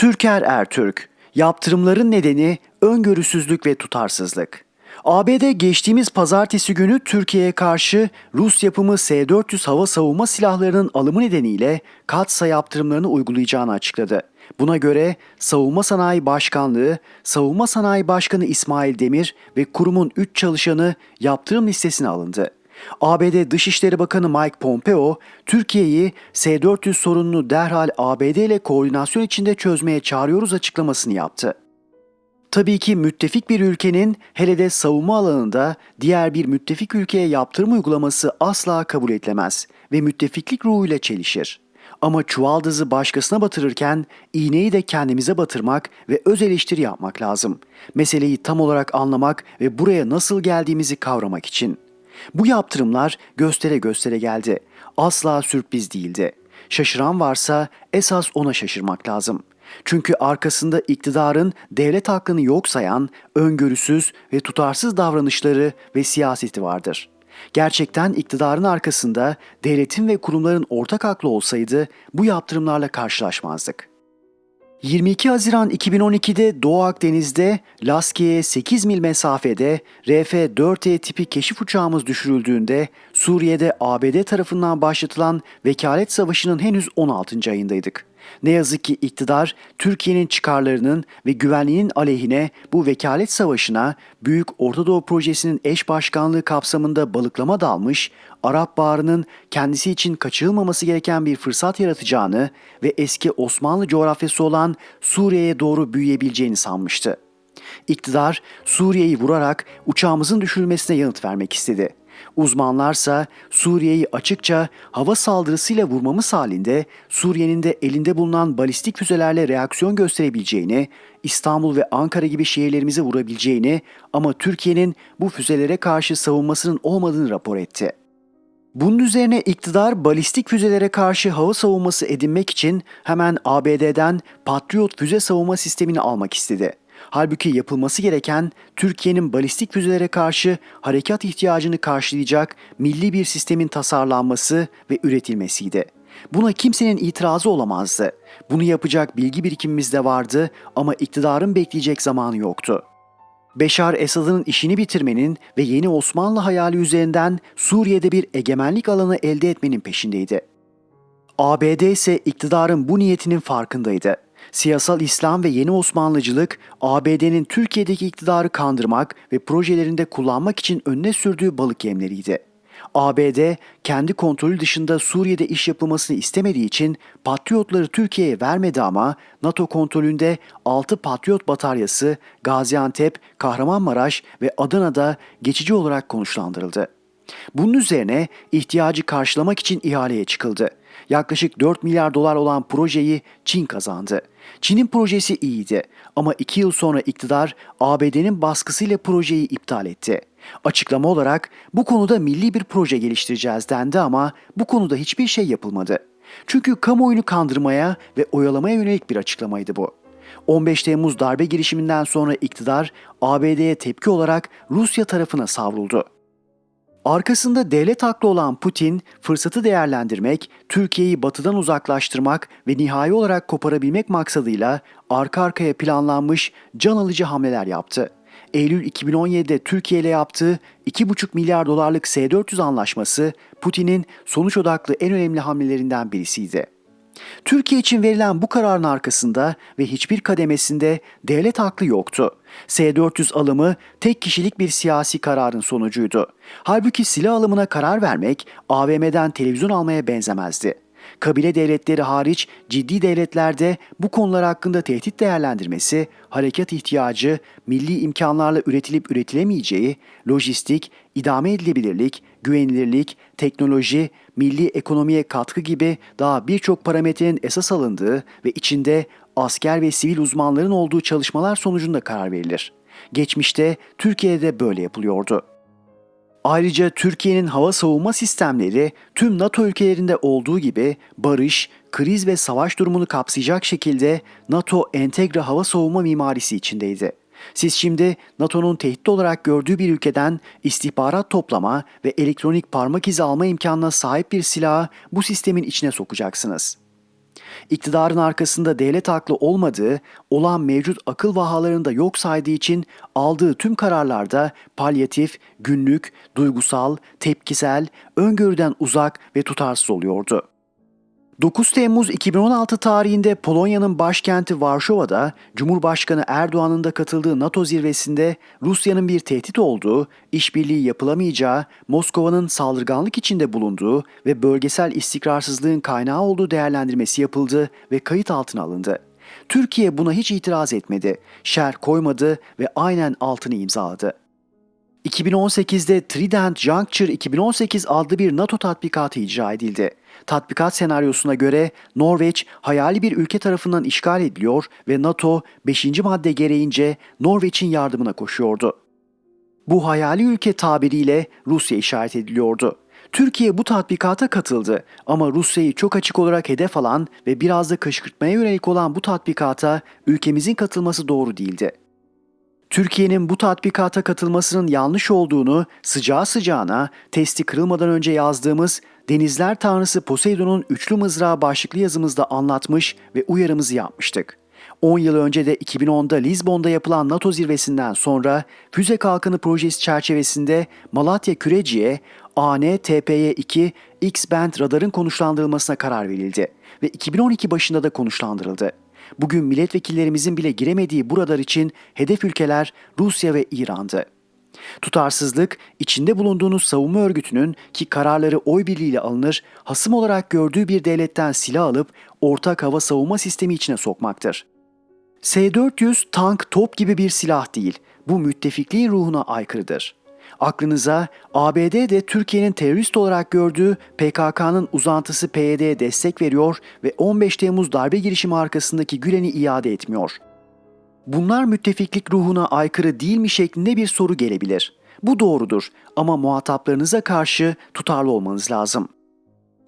Türker Ertürk, yaptırımların nedeni öngörüsüzlük ve tutarsızlık. ABD geçtiğimiz pazartesi günü Türkiye'ye karşı Rus yapımı S-400 hava savunma silahlarının alımı nedeniyle katsa yaptırımlarını uygulayacağını açıkladı. Buna göre Savunma Sanayi Başkanlığı, Savunma Sanayi Başkanı İsmail Demir ve kurumun 3 çalışanı yaptırım listesine alındı. ABD Dışişleri Bakanı Mike Pompeo, Türkiye'yi S-400 sorununu derhal ABD ile koordinasyon içinde çözmeye çağırıyoruz açıklamasını yaptı. Tabii ki müttefik bir ülkenin hele de savunma alanında diğer bir müttefik ülkeye yaptırım uygulaması asla kabul edilemez ve müttefiklik ruhuyla çelişir. Ama çuvaldızı başkasına batırırken iğneyi de kendimize batırmak ve öz eleştiri yapmak lazım. Meseleyi tam olarak anlamak ve buraya nasıl geldiğimizi kavramak için. Bu yaptırımlar göstere göstere geldi. Asla sürpriz değildi. Şaşıran varsa esas ona şaşırmak lazım. Çünkü arkasında iktidarın devlet hakkını yok sayan, öngörüsüz ve tutarsız davranışları ve siyaseti vardır. Gerçekten iktidarın arkasında devletin ve kurumların ortak aklı olsaydı bu yaptırımlarla karşılaşmazdık. 22 Haziran 2012'de Doğu Akdeniz'de Laskiye'ye 8 mil mesafede RF-4E tipi keşif uçağımız düşürüldüğünde Suriye'de ABD tarafından başlatılan vekalet savaşının henüz 16. ayındaydık. Ne yazık ki iktidar Türkiye'nin çıkarlarının ve güvenliğinin aleyhine bu vekalet savaşına Büyük Orta Doğu Projesi'nin eş başkanlığı kapsamında balıklama dalmış, Arap Baharı'nın kendisi için kaçırılmaması gereken bir fırsat yaratacağını ve eski Osmanlı coğrafyası olan Suriye'ye doğru büyüyebileceğini sanmıştı. İktidar Suriye'yi vurarak uçağımızın düşürülmesine yanıt vermek istedi. Uzmanlarsa Suriye'yi açıkça hava saldırısıyla vurmamız halinde Suriye'nin de elinde bulunan balistik füzelerle reaksiyon gösterebileceğini, İstanbul ve Ankara gibi şehirlerimizi vurabileceğini ama Türkiye'nin bu füzelere karşı savunmasının olmadığını rapor etti. Bunun üzerine iktidar balistik füzelere karşı hava savunması edinmek için hemen ABD'den Patriot füze savunma sistemini almak istedi. Halbuki yapılması gereken Türkiye'nin balistik füzelere karşı harekat ihtiyacını karşılayacak milli bir sistemin tasarlanması ve üretilmesiydi. Buna kimsenin itirazı olamazdı. Bunu yapacak bilgi birikimimiz de vardı ama iktidarın bekleyecek zamanı yoktu. Beşar Esad'ın işini bitirmenin ve yeni Osmanlı hayali üzerinden Suriye'de bir egemenlik alanı elde etmenin peşindeydi. ABD ise iktidarın bu niyetinin farkındaydı. Siyasal İslam ve yeni Osmanlıcılık, ABD'nin Türkiye'deki iktidarı kandırmak ve projelerinde kullanmak için önüne sürdüğü balık yemleriydi. ABD kendi kontrolü dışında Suriye'de iş yapılmasını istemediği için Patriotları Türkiye'ye vermedi ama NATO kontrolünde 6 Patriot bataryası Gaziantep, Kahramanmaraş ve Adana'da geçici olarak konuşlandırıldı. Bunun üzerine ihtiyacı karşılamak için ihaleye çıkıldı. Yaklaşık 4 milyar dolar olan projeyi Çin kazandı. Çin'in projesi iyiydi ama 2 yıl sonra iktidar ABD'nin baskısıyla projeyi iptal etti. Açıklama olarak bu konuda milli bir proje geliştireceğiz dendi ama bu konuda hiçbir şey yapılmadı. Çünkü kamuoyunu kandırmaya ve oyalamaya yönelik bir açıklamaydı bu. 15 Temmuz darbe girişiminden sonra iktidar ABD'ye tepki olarak Rusya tarafına savruldu. Arkasında devlet haklı olan Putin fırsatı değerlendirmek, Türkiye'yi batıdan uzaklaştırmak ve nihai olarak koparabilmek maksadıyla arka arkaya planlanmış can alıcı hamleler yaptı. Eylül 2017'de Türkiye ile yaptığı 2,5 milyar dolarlık S-400 anlaşması Putin'in sonuç odaklı en önemli hamlelerinden birisiydi. Türkiye için verilen bu kararın arkasında ve hiçbir kademesinde devlet haklı yoktu. S-400 alımı tek kişilik bir siyasi kararın sonucuydu. Halbuki silah alımına karar vermek AVM'den televizyon almaya benzemezdi. Kabile devletleri hariç ciddi devletlerde bu konular hakkında tehdit değerlendirmesi, harekat ihtiyacı, milli imkanlarla üretilip üretilemeyeceği, lojistik, idame edilebilirlik, güvenilirlik, teknoloji, milli ekonomiye katkı gibi daha birçok parametrenin esas alındığı ve içinde asker ve sivil uzmanların olduğu çalışmalar sonucunda karar verilir. Geçmişte Türkiye'de böyle yapılıyordu. Ayrıca Türkiye'nin hava savunma sistemleri tüm NATO ülkelerinde olduğu gibi barış, kriz ve savaş durumunu kapsayacak şekilde NATO entegre hava savunma mimarisi içindeydi. Siz şimdi NATO'nun tehdit olarak gördüğü bir ülkeden istihbarat toplama ve elektronik parmak izi alma imkanına sahip bir silahı bu sistemin içine sokacaksınız. İktidarın arkasında devlet aklı olmadığı, olan mevcut akıl vahalarını da yok saydığı için aldığı tüm kararlarda palyatif, günlük, duygusal, tepkisel, öngörüden uzak ve tutarsız oluyordu. 9 Temmuz 2016 tarihinde Polonya'nın başkenti Varşova'da Cumhurbaşkanı Erdoğan'ın da katıldığı NATO zirvesinde Rusya'nın bir tehdit olduğu, işbirliği yapılamayacağı, Moskova'nın saldırganlık içinde bulunduğu ve bölgesel istikrarsızlığın kaynağı olduğu değerlendirmesi yapıldı ve kayıt altına alındı. Türkiye buna hiç itiraz etmedi, şer koymadı ve aynen altını imzaladı. 2018'de Trident Juncture 2018 adlı bir NATO tatbikatı icra edildi. Tatbikat senaryosuna göre Norveç hayali bir ülke tarafından işgal ediliyor ve NATO 5. madde gereğince Norveç'in yardımına koşuyordu. Bu hayali ülke tabiriyle Rusya işaret ediliyordu. Türkiye bu tatbikata katıldı ama Rusya'yı çok açık olarak hedef alan ve biraz da kışkırtmaya yönelik olan bu tatbikata ülkemizin katılması doğru değildi. Türkiye'nin bu tatbikata katılmasının yanlış olduğunu sıcağı sıcağına testi kırılmadan önce yazdığımız Denizler Tanrısı Poseidon'un üçlü mızrağı başlıklı yazımızda anlatmış ve uyarımızı yapmıştık. 10 yıl önce de 2010'da Lizbon'da yapılan NATO zirvesinden sonra füze kalkanı projesi çerçevesinde Malatya Küreci'ye AN-TPY-2 X-band radarın konuşlandırılmasına karar verildi ve 2012 başında da konuşlandırıldı. Bugün milletvekillerimizin bile giremediği bu radar için hedef ülkeler Rusya ve İran'dı. Tutarsızlık, içinde bulunduğunuz savunma örgütünün ki kararları oy birliğiyle alınır, hasım olarak gördüğü bir devletten silah alıp ortak hava savunma sistemi içine sokmaktır. S-400 tank, top gibi bir silah değil. Bu müttefikliğin ruhuna aykırıdır. Aklınıza ABD de Türkiye'nin terörist olarak gördüğü PKK'nın uzantısı PYD'ye destek veriyor ve 15 Temmuz darbe girişimi arkasındaki Gülen'i iade etmiyor. Bunlar müttefiklik ruhuna aykırı değil mi şeklinde bir soru gelebilir. Bu doğrudur ama muhataplarınıza karşı tutarlı olmanız lazım.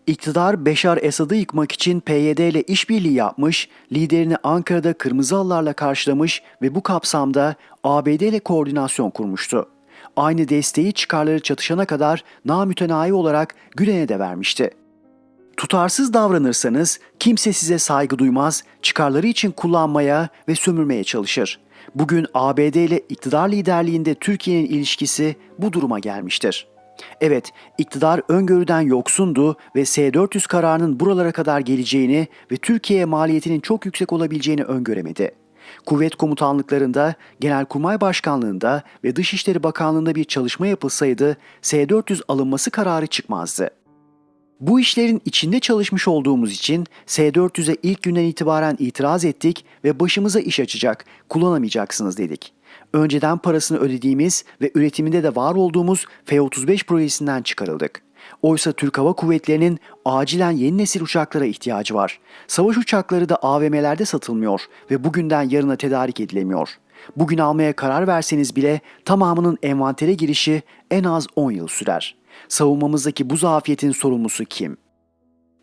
İktidar Beşar Esad'ı yıkmak için PYD ile işbirliği yapmış, liderini Ankara'da kırmızı halılarla karşılamış ve bu kapsamda ABD ile koordinasyon kurmuştu. Aynı desteği çıkarları çatışana kadar namütenayi olarak Gülen'e de vermişti. Tutarsız davranırsanız kimse size saygı duymaz, çıkarları için kullanmaya ve sömürmeye çalışır. Bugün ABD ile iktidar liderliğinde Türkiye'nin ilişkisi bu duruma gelmiştir. Evet, iktidar öngörüden yoksundu ve S-400 kararının buralara kadar geleceğini ve Türkiye'ye maliyetinin çok yüksek olabileceğini öngöremedi. Kuvvet komutanlıklarında, Genelkurmay Başkanlığında ve Dışişleri Bakanlığında bir çalışma yapılsaydı S-400 alınması kararı çıkmazdı. Bu işlerin içinde çalışmış olduğumuz için S-400'e ilk günden itibaren itiraz ettik ve başımıza iş açacak, kullanamayacaksınız dedik. Önceden parasını ödediğimiz ve üretiminde de var olduğumuz F-35 projesinden çıkarıldık. Oysa Türk Hava Kuvvetleri'nin acilen yeni nesil uçaklara ihtiyacı var. Savaş uçakları da AVM'lerde satılmıyor ve bugünden yarına tedarik edilemiyor. Bugün almaya karar verseniz bile tamamının envantere girişi en az 10 yıl sürer. Savunmamızdaki bu zafiyetin sorumlusu kim?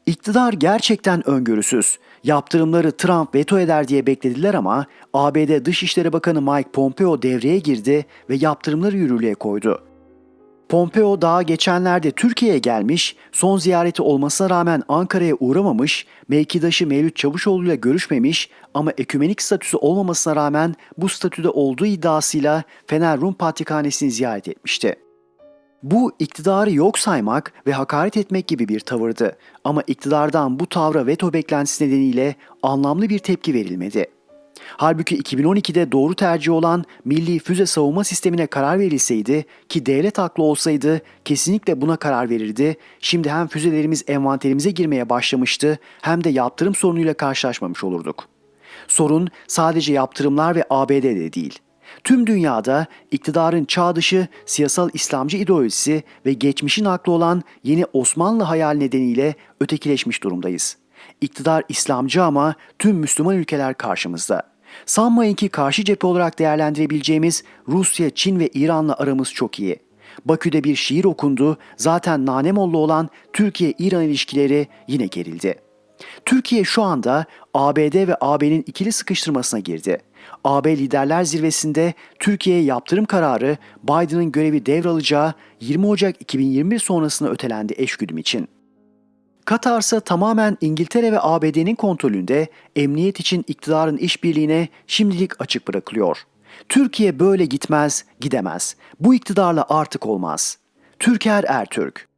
İktidar gerçekten öngörüsüz. Yaptırımları Trump veto eder diye beklediler ama ABD Dışişleri Bakanı Mike Pompeo devreye girdi ve yaptırımları yürürlüğe koydu. Pompeo daha geçenlerde Türkiye'ye gelmiş, son ziyareti olmasına rağmen Ankara'ya uğramamış, mevkidaşı Mevlüt Çavuşoğlu ile görüşmemiş ama ekümenik statüsü olmamasına rağmen bu statüde olduğu iddiasıyla Fener Rum Patrikhanesi'ni ziyaret etmişti. Bu iktidarı yok saymak ve hakaret etmek gibi bir tavırdı ama iktidardan bu tavra veto beklentisi nedeniyle anlamlı bir tepki verilmedi. Halbuki 2012'de doğru tercih olan milli füze savunma sistemine karar verilseydi ki devlet haklı olsaydı kesinlikle buna karar verirdi. Şimdi hem füzelerimiz envanterimize girmeye başlamıştı hem de yaptırım sorunuyla karşılaşmamış olurduk. Sorun sadece yaptırımlar ve ABD'de değil. Tüm dünyada iktidarın çağ dışı siyasal İslamcı ideolojisi ve geçmişin aklı olan yeni Osmanlı hayal nedeniyle ötekileşmiş durumdayız. İktidar İslamcı ama tüm Müslüman ülkeler karşımızda. Sanmayın ki karşı cephe olarak değerlendirebileceğimiz Rusya, Çin ve İran'la aramız çok iyi. Bakü'de bir şiir okundu, zaten nanemollu olan Türkiye-İran ilişkileri yine gerildi. Türkiye şu anda ABD ve AB'nin ikili sıkıştırmasına girdi. AB Liderler Zirvesi'nde Türkiye'ye yaptırım kararı Biden'ın görevi devralacağı 20 Ocak 2021 sonrasına ötelendi eşgüdüm için. Katar ise tamamen İngiltere ve ABD'nin kontrolünde emniyet için iktidarın işbirliğine şimdilik açık bırakılıyor. Türkiye böyle gitmez, gidemez. Bu iktidarla artık olmaz. Türker Ertürk